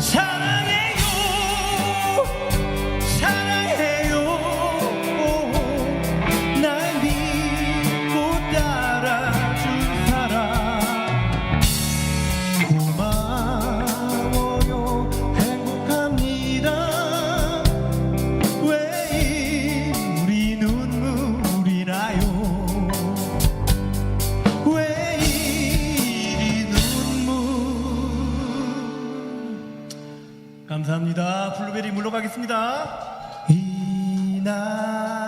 Time 감사합니다. 블루베리 물러가겠습니다. 이날